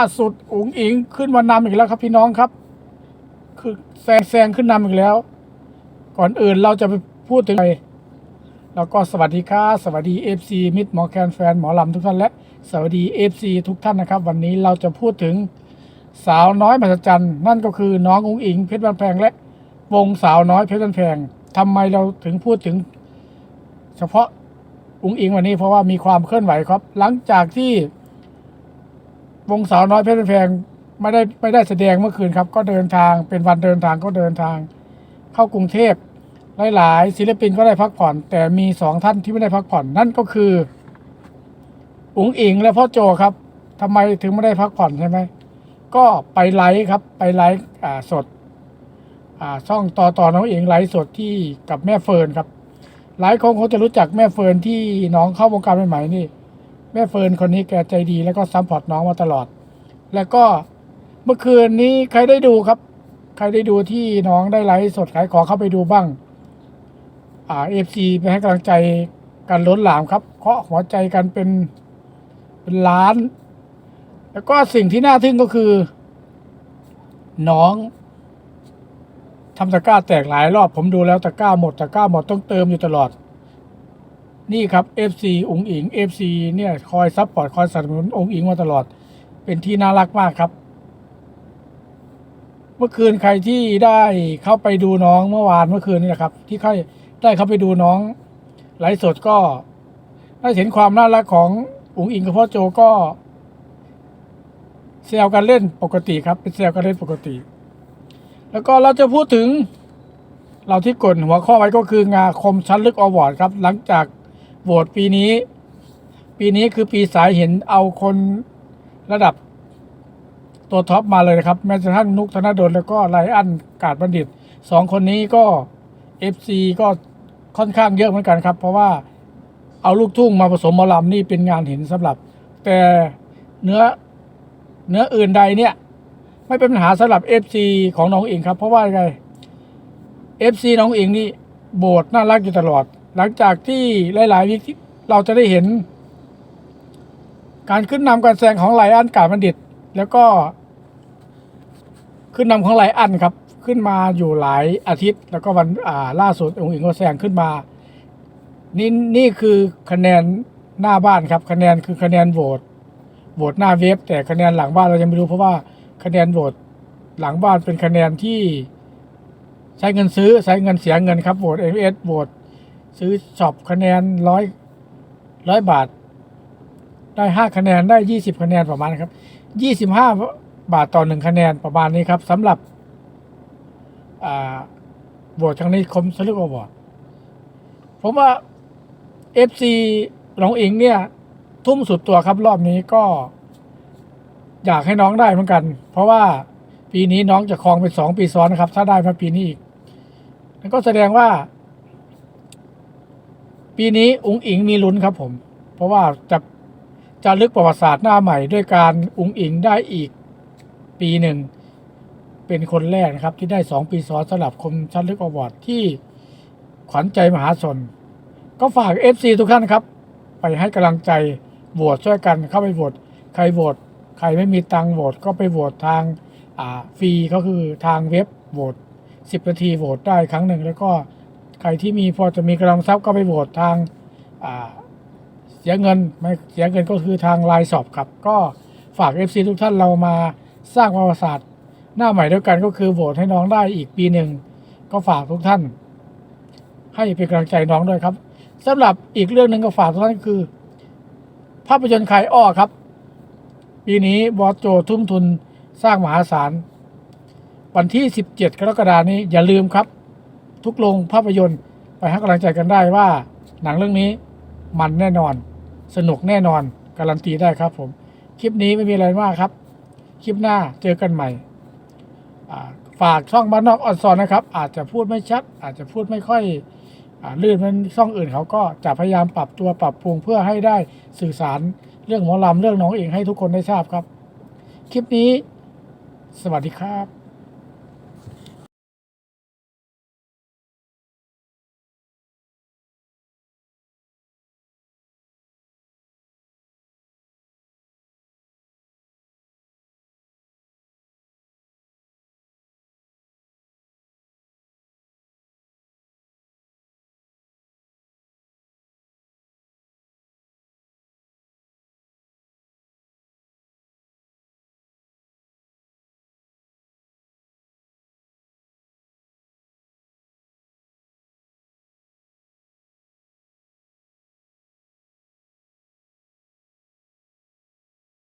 ล่าสุดอุ๋งอิงขึ้นมานำอีกแล้วครับพี่น้องครับ คือแซงแซงขึ้นนำอีกแล้ว ก่อนอื่นเราจะไปพูดถึงอะไรแล้วก็สวัสดีครับสวัสดี FC มิตรหมอแคนแฟนหมอลำทุกท่านและสวัสดี FC ทุกท่านนะครับ วันนี้เราจะพูดถึงสาวน้อยมหัศจรรย์นั่นก็คือน้องอุ๋งอิงเพชรบ้านแพงและวงสาวน้อยเพชรบ้านแพงทำไมเราถึงพูดถึง เฉพาะอุ๋งอิงวันนี้เพราะว่ามีความเคลื่อนไหวครับ หลังจากที่ วงสาวน้อยเพชรแพงไม่ได้ไม่ได้แสดงเมื่อคืนครับ ก็เดินทางเป็นวันเดินทางก็เดินทาง เข้ากรุงเทพหลาย ๆ ศิลปินก็ได้พักผ่อน แต่มีสองท่านที่ไม่ได้พักผ่อนนั่นก็คืออุ๋งอิงและพ่อโจครับทำไมถึงไม่ได้พักผ่อนใช่ไหมก็ไปไลฟ์ครับไปไลฟ์สดช่องต่อต่อน้องเอิงไลฟ์สดที่กับแม่เฟิร์นครับ หลายคนคงจะรู้จักแม่เฟิร์นที่น้องเข้าวงการใหม่ๆนี่ แม่เฟิร์นคนนี้แกใจดีแล้วก็ซัพพอร์ตน้องมาตลอด แล้วก็เมื่อคืนนี้ใครได้ดูครับ ใครได้ดูที่น้องได้ไลฟ์สดขายของเข้าไปดูบ้าง อ่าเอฟซีไปให้กำลังใจกันล้นหลามครับเคาะหัวใจกันเป็นเป็นล้าน แล้วก็สิ่งที่น่าทึ่งก็คือ น้องทำตะกร้าแตกหลายรอบผมดูแล้วตะกร้าหมดตะกร้าหมดต้องเติมอยู่ตลอด นี่ครับ FC อุ๋งอิง FC เนี่ยคอยซัพพอร์ตคอยสนับสนุนอุ๋งอิงมาตลอด เป็นที่น่ารักมากครับ เมื่อคืนใครที่ได้เข้าไปดูน้องเมื่อวานเมื่อคืนนี่แหละครับ ที่เขาได้เข้าไปดูน้องไลฟ์สดก็ได้เห็นความน่ารักของอุ๋งอิงกับพ่อโจก็แซวกันเล่นปกติครับ เป็นแซวกันเล่นปกติ แล้วก็เราจะพูดถึงเราที่กดหัวข้อไว้ก็คืองาคมชั้นลึกอวอร์ดครับ หลังจาก โหวตปีนี้ ปีนี้คือปีสายเห็นเอาคนระดับตัวท็อปมาเลยนะครับ แม้กระทั่งนุกธนดลแล้วก็ไลอันกาดบัณฑิตสองคนนี้ก็ FC ก็ค่อนข้างเยอะเหมือนกันครับ เพราะว่าเอาลูกทุ่งมาผสมมอลำนี่เป็นงานเห็นสำหรับ แต่เนื้อเนื้ออื่นใดเนี่ย ไม่เป็นปัญหาสำหรับ FC ของน้องเองครับ เพราะว่าไง FC น้องเองนี่โบสน่ารักอยู่ตลอด หลังจากที่หลาย ๆ วิกที่เราจะได้เห็น การขึ้นนำการแซงของไลอันกาบัณฑิต แล้วก็ ขึ้นนำของไลอันครับ ขึ้นมาอยู่หลายอาทิตย์ แล้วก็วันอ่าล่าสุดองค์อิงก็แซงขึ้นมานี่นี่คือคะแนนหน้าบ้านครับ คะแนนคือคะแนนโหวตโหวตหน้าเว็บ แต่คะแนนหลังบ้านเรายังไม่รู้เพราะว่าคะแนนโหวตหลังบ้านเป็นคะแนนที่ใช้เงินซื้อใช้เงินเสียเงินครับโหวตเอเอสโหวต ซื้อช็อปคะแนนร้อยร้อยบาท ได้ห้าคะแนนได้ยี่สิบคะแนนประมาณครับยี่สิบห้าบาทต่อหนึ่งคะแนนประมาณนี้ครับสำหรับอ่าโหวตครั้งนี้คมสลึกอวอร์ดผมว่าเอฟซีน้องอิงเนี่ย ทุ่มสุดตัวครับรอบนี้ก็ อยากให้น้องได้เหมือนกัน เพราะว่าปีนี้น้องจะครองเป็นสองปีซ้อนนะครับ ถ้าได้มาปีนี้อีกนั่นก็แสดงว่า ปีนี้อุ๋งอิงมีลุ้นครับผม เพราะว่าจะจะลึกประวัติศาสตร์หน้าใหม่ด้วยการอุ๋งอิงได้อีกปีหนึ่ง เป็นคนแรกนะครับ ที่ได้สองปีซ้อนสำหรับคมชั้นลึกอวอร์ดที่ขวัญใจมหาชน ก็ฝาก FC ทุกท่านครับ ไปให้กำลังใจโหวตช่วยกันเข้าไปโหวตใครโหวตใครไม่มีตังโหวตก็ไปโหวตทางฟรีก็คือทางเว็บโหวต10 นาทีโหวตได้ครั้งหนึ่งแล้วก็ ครที่มีพอจะมีกำลังทรัพย์ก็ไปโหวตทางเสียเงินไม่เสียเงินก็คือทางไลน์สอบครับ ก็ฝาก FC ทุกท่านเรามาสร้างประวัติศาสตร์หน้าใหม่ด้วยกันก็คือโหวตให้น้องได้อีกปีหนึ่งก็ฝากทุกท่าน ให้เป็นกำลังใจน้องด้วยครับสำหรับอีกเรื่องหนึ่งก็ฝากทุกท่านคือ ภาพยนตร์ขายอ้อครับ ปีนี้บอสโจทุ่มทุนสร้างมหาศาลวันที่ 17 กรกฎานี้อย่าลืมครับ ทุกโรงภาพยนตร์ไปให้กำลังใจกันได้ว่า หนังเรื่องนี้มันแน่นอน สนุกแน่นอน การันตีได้ครับผม คลิปนี้ไม่มีอะไรมากครับ คลิปหน้าเจอกันใหม่ฝากช่องบ้านนอกออนซอนนะครับ อาจจะพูดไม่ชัด อาจจะพูดไม่ค่อยอลื่นมันช่องอื่นเขาก็จะพยายามปรับตัวปรับปรุงเพื่อให้ได้สื่อสารเรื่องหมอลำเรื่องน้องเองให้ทุกคนได้ทราบครับ คลิปนี้ สวัสดีครับ